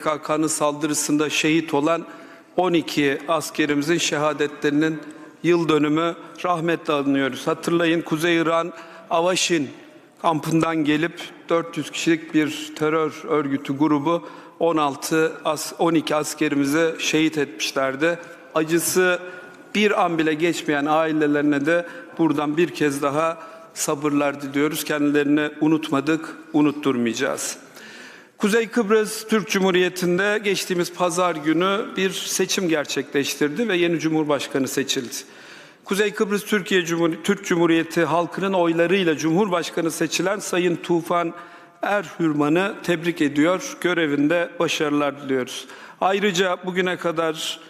PKK'nın saldırısında şehit olan 12 askerimizin şehadetlerinin yıl dönümü rahmetle anıyoruz. Hatırlayın Kuzey İran Avaşin kampından gelip 400 kişilik bir terör örgütü grubu 16 as- 12 askerimizi şehit etmişlerdi. Acısı bir an bile geçmeyen ailelerine de buradan bir kez daha sabırlar diliyoruz. Kendilerini unutmadık, unutturmayacağız. Kuzey Kıbrıs Türk Cumhuriyeti'nde geçtiğimiz pazar günü bir seçim gerçekleştirdi ve yeni Cumhurbaşkanı seçildi. Kuzey Kıbrıs Türkiye Cumhur- Türk Cumhuriyeti halkının oylarıyla Cumhurbaşkanı seçilen Sayın Tufan Erhürman'ı tebrik ediyor. Görevinde başarılar diliyoruz. Ayrıca bugüne kadar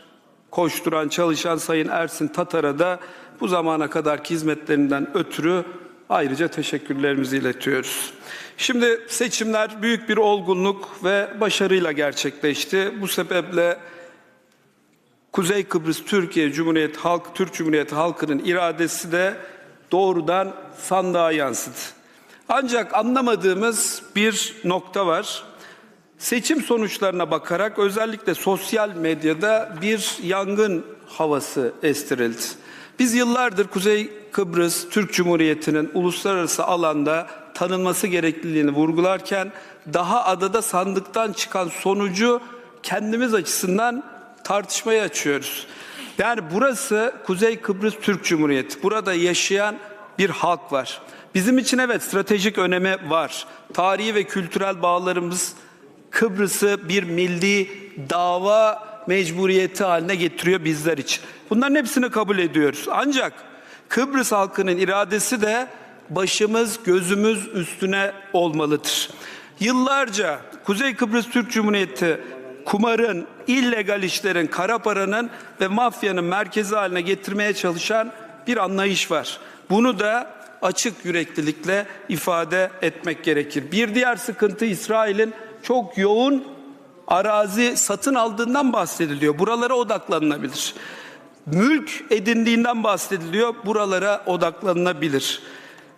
koşturan, çalışan Sayın Ersin Tatar'a da bu zamana kadarki hizmetlerinden ötürü ayrıca teşekkürlerimizi iletiyoruz. Şimdi seçimler büyük bir olgunluk ve başarıyla gerçekleşti. Bu sebeple Kuzey Kıbrıs Türkiye Cumhuriyeti Halk Türk Cumhuriyeti halkının iradesi de doğrudan sandığa yansıdı. Ancak anlamadığımız bir nokta var. Seçim sonuçlarına bakarak özellikle sosyal medyada bir yangın havası estirildi. Biz yıllardır Kuzey Kıbrıs Türk Cumhuriyeti'nin uluslararası alanda tanınması gerekliliğini vurgularken daha adada sandıktan çıkan sonucu kendimiz açısından tartışmaya açıyoruz. Yani burası Kuzey Kıbrıs Türk Cumhuriyeti. Burada yaşayan bir halk var. Bizim için evet stratejik önemi var. Tarihi ve kültürel bağlarımız Kıbrıs'ı bir milli dava mecburiyeti haline getiriyor bizler için. Bunların hepsini kabul ediyoruz. Ancak Kıbrıs halkının iradesi de başımız gözümüz üstüne olmalıdır. Yıllarca Kuzey Kıbrıs Türk Cumhuriyeti kumarın, illegal işlerin, kara paranın ve mafyanın merkezi haline getirmeye çalışan bir anlayış var. Bunu da açık yüreklilikle ifade etmek gerekir. Bir diğer sıkıntı İsrail'in çok yoğun arazi satın aldığından bahsediliyor. Buralara odaklanılabilir. Mülk edindiğinden bahsediliyor. Buralara odaklanılabilir.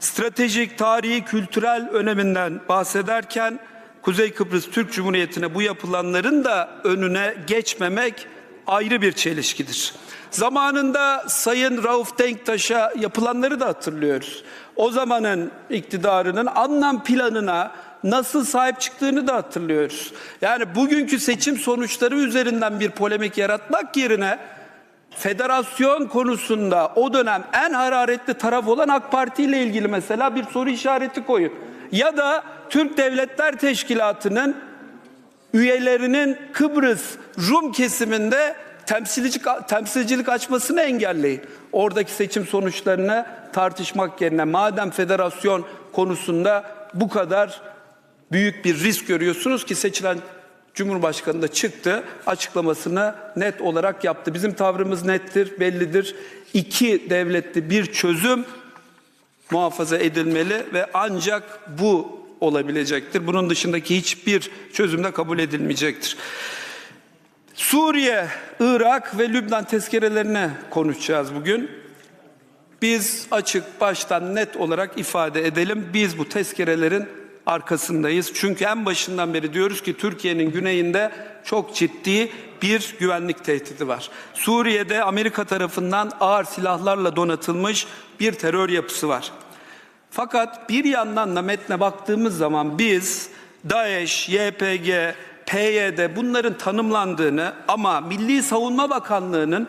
Stratejik, tarihi, kültürel öneminden bahsederken Kuzey Kıbrıs Türk Cumhuriyeti'ne bu yapılanların da önüne geçmemek ayrı bir çelişkidir. Zamanında Sayın Rauf Denktaş'a yapılanları da hatırlıyoruz. O zamanın iktidarının anlam planına nasıl sahip çıktığını da hatırlıyoruz. Yani bugünkü seçim sonuçları üzerinden bir polemik yaratmak yerine federasyon konusunda o dönem en hararetli taraf olan AK Parti ile ilgili mesela bir soru işareti koyun. Ya da Türk Devletler Teşkilatı'nın üyelerinin Kıbrıs Rum kesiminde temsilcilik, temsilcilik açmasını engelleyin. Oradaki seçim sonuçlarını tartışmak yerine madem federasyon konusunda bu kadar büyük bir risk görüyorsunuz ki seçilen Cumhurbaşkanı da çıktı açıklamasını net olarak yaptı. Bizim tavrımız nettir, bellidir. İki devletli bir çözüm muhafaza edilmeli ve ancak bu olabilecektir. Bunun dışındaki hiçbir çözüm de kabul edilmeyecektir. Suriye, Irak ve Lübnan tezkerelerini konuşacağız bugün. Biz açık baştan net olarak ifade edelim. Biz bu tezkerelerin arkasındayız. Çünkü en başından beri diyoruz ki Türkiye'nin güneyinde çok ciddi bir güvenlik tehdidi var. Suriye'de Amerika tarafından ağır silahlarla donatılmış bir terör yapısı var. Fakat bir yandan da metne baktığımız zaman biz DAEŞ, YPG, PYD bunların tanımlandığını ama Milli Savunma Bakanlığı'nın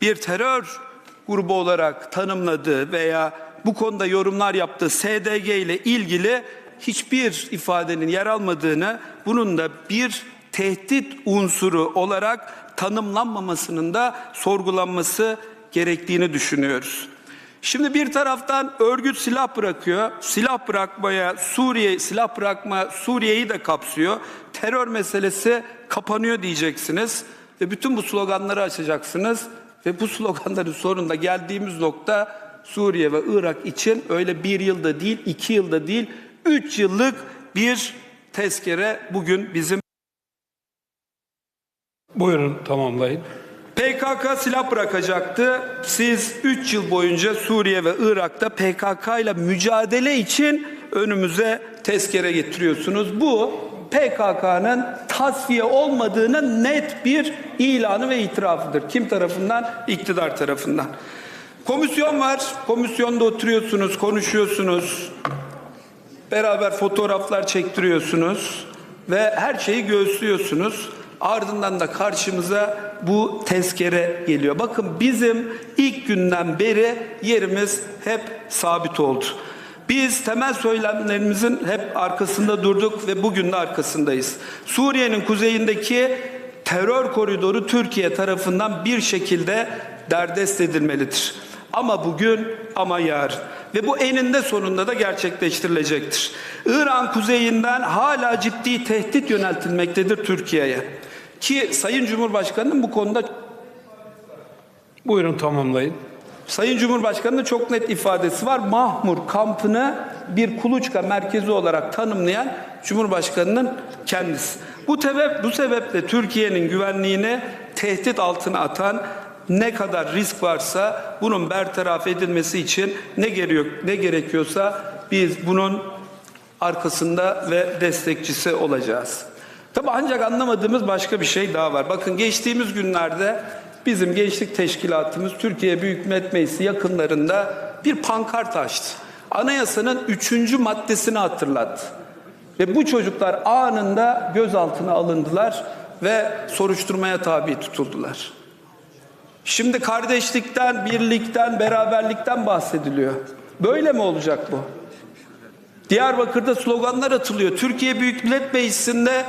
bir terör grubu olarak tanımladığı veya bu konuda yorumlar yaptığı SDG ile ilgili hiçbir ifadenin yer almadığını, bunun da bir tehdit unsuru olarak tanımlanmamasının da sorgulanması gerektiğini düşünüyoruz. Şimdi bir taraftan örgüt silah bırakıyor. Silah bırakmaya Suriye silah bırakma Suriye'yi de kapsıyor. Terör meselesi kapanıyor diyeceksiniz ve bütün bu sloganları açacaksınız ve bu sloganların sonunda geldiğimiz nokta Suriye ve Irak için öyle bir yılda değil, iki yılda değil, üç yıllık bir tezkere bugün bizim Buyurun tamamlayın. PKK silah bırakacaktı. Siz 3 yıl boyunca Suriye ve Irak'ta PKK ile mücadele için önümüze tezkere getiriyorsunuz. Bu PKK'nın tasfiye olmadığının net bir ilanı ve itirafıdır. Kim tarafından? İktidar tarafından. Komisyon var. Komisyonda oturuyorsunuz, konuşuyorsunuz. Beraber fotoğraflar çektiriyorsunuz ve her şeyi göğüslüyorsunuz. Ardından da karşımıza bu tezkere geliyor. Bakın bizim ilk günden beri yerimiz hep sabit oldu. Biz temel söylemlerimizin hep arkasında durduk ve bugün de arkasındayız. Suriye'nin kuzeyindeki terör koridoru Türkiye tarafından bir şekilde derdest edilmelidir. Ama bugün ama yarın. Ve bu eninde sonunda da gerçekleştirilecektir. İran kuzeyinden hala ciddi tehdit yöneltilmektedir Türkiye'ye. Ki Sayın Cumhurbaşkanı'nın bu konuda Buyurun tamamlayın. Sayın Cumhurbaşkanı'nın çok net ifadesi var. Mahmur kampını bir kuluçka merkezi olarak tanımlayan Cumhurbaşkanı'nın kendisi. Bu sebep bu sebeple Türkiye'nin güvenliğini tehdit altına atan ne kadar risk varsa bunun bertaraf edilmesi için ne gerekiyor ne gerekiyorsa biz bunun arkasında ve destekçisi olacağız. Tabi ancak anlamadığımız başka bir şey daha var. Bakın geçtiğimiz günlerde bizim gençlik teşkilatımız Türkiye Büyük Millet Meclisi yakınlarında bir pankart açtı. Anayasanın üçüncü maddesini hatırlattı. Ve bu çocuklar anında gözaltına alındılar ve soruşturmaya tabi tutuldular. Şimdi kardeşlikten, birlikten, beraberlikten bahsediliyor. Böyle mi olacak bu? Diyarbakır'da sloganlar atılıyor. Türkiye Büyük Millet Meclisi'nde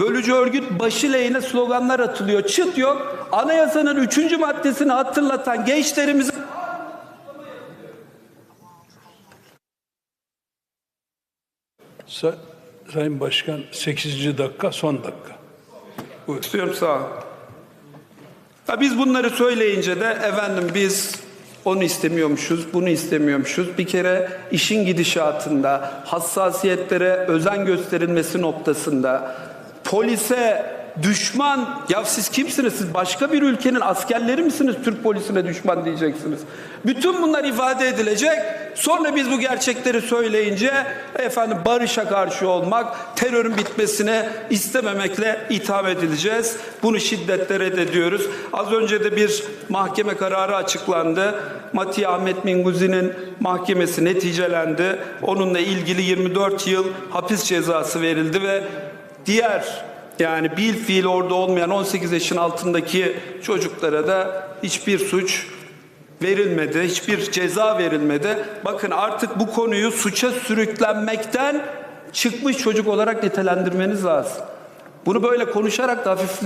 bölücü örgüt başı lehine sloganlar atılıyor. Çıt yok. Anayasanın üçüncü maddesini hatırlatan gençlerimize Sa- Sayın Başkan 8. dakika son dakika. istiyorum sağ ol. Ya biz bunları söyleyince de efendim biz onu istemiyormuşuz, bunu istemiyormuşuz. Bir kere işin gidişatında, hassasiyetlere özen gösterilmesi noktasında, polise düşman, ya siz kimsiniz? Siz başka bir ülkenin askerleri misiniz? Türk polisine düşman diyeceksiniz. Bütün bunlar ifade edilecek. Sonra biz bu gerçekleri söyleyince efendim barışa karşı olmak, terörün bitmesine istememekle itham edileceğiz. Bunu şiddetle reddediyoruz. Az önce de bir mahkeme kararı açıklandı. Mati Ahmet Minguzi'nin mahkemesi neticelendi. Onunla ilgili 24 yıl hapis cezası verildi ve diğer yani bil fiil orada olmayan 18 yaşın altındaki çocuklara da hiçbir suç verilmedi, hiçbir ceza verilmedi. Bakın artık bu konuyu suça sürüklenmekten çıkmış çocuk olarak nitelendirmeniz lazım. Bunu böyle konuşarak da hafif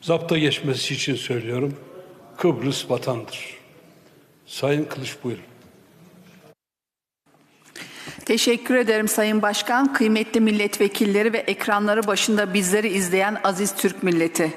Zapta geçmesi için söylüyorum. Kıbrıs vatandır. Sayın Kılıç buyurun. Teşekkür ederim Sayın Başkan, kıymetli milletvekilleri ve ekranları başında bizleri izleyen aziz Türk milleti.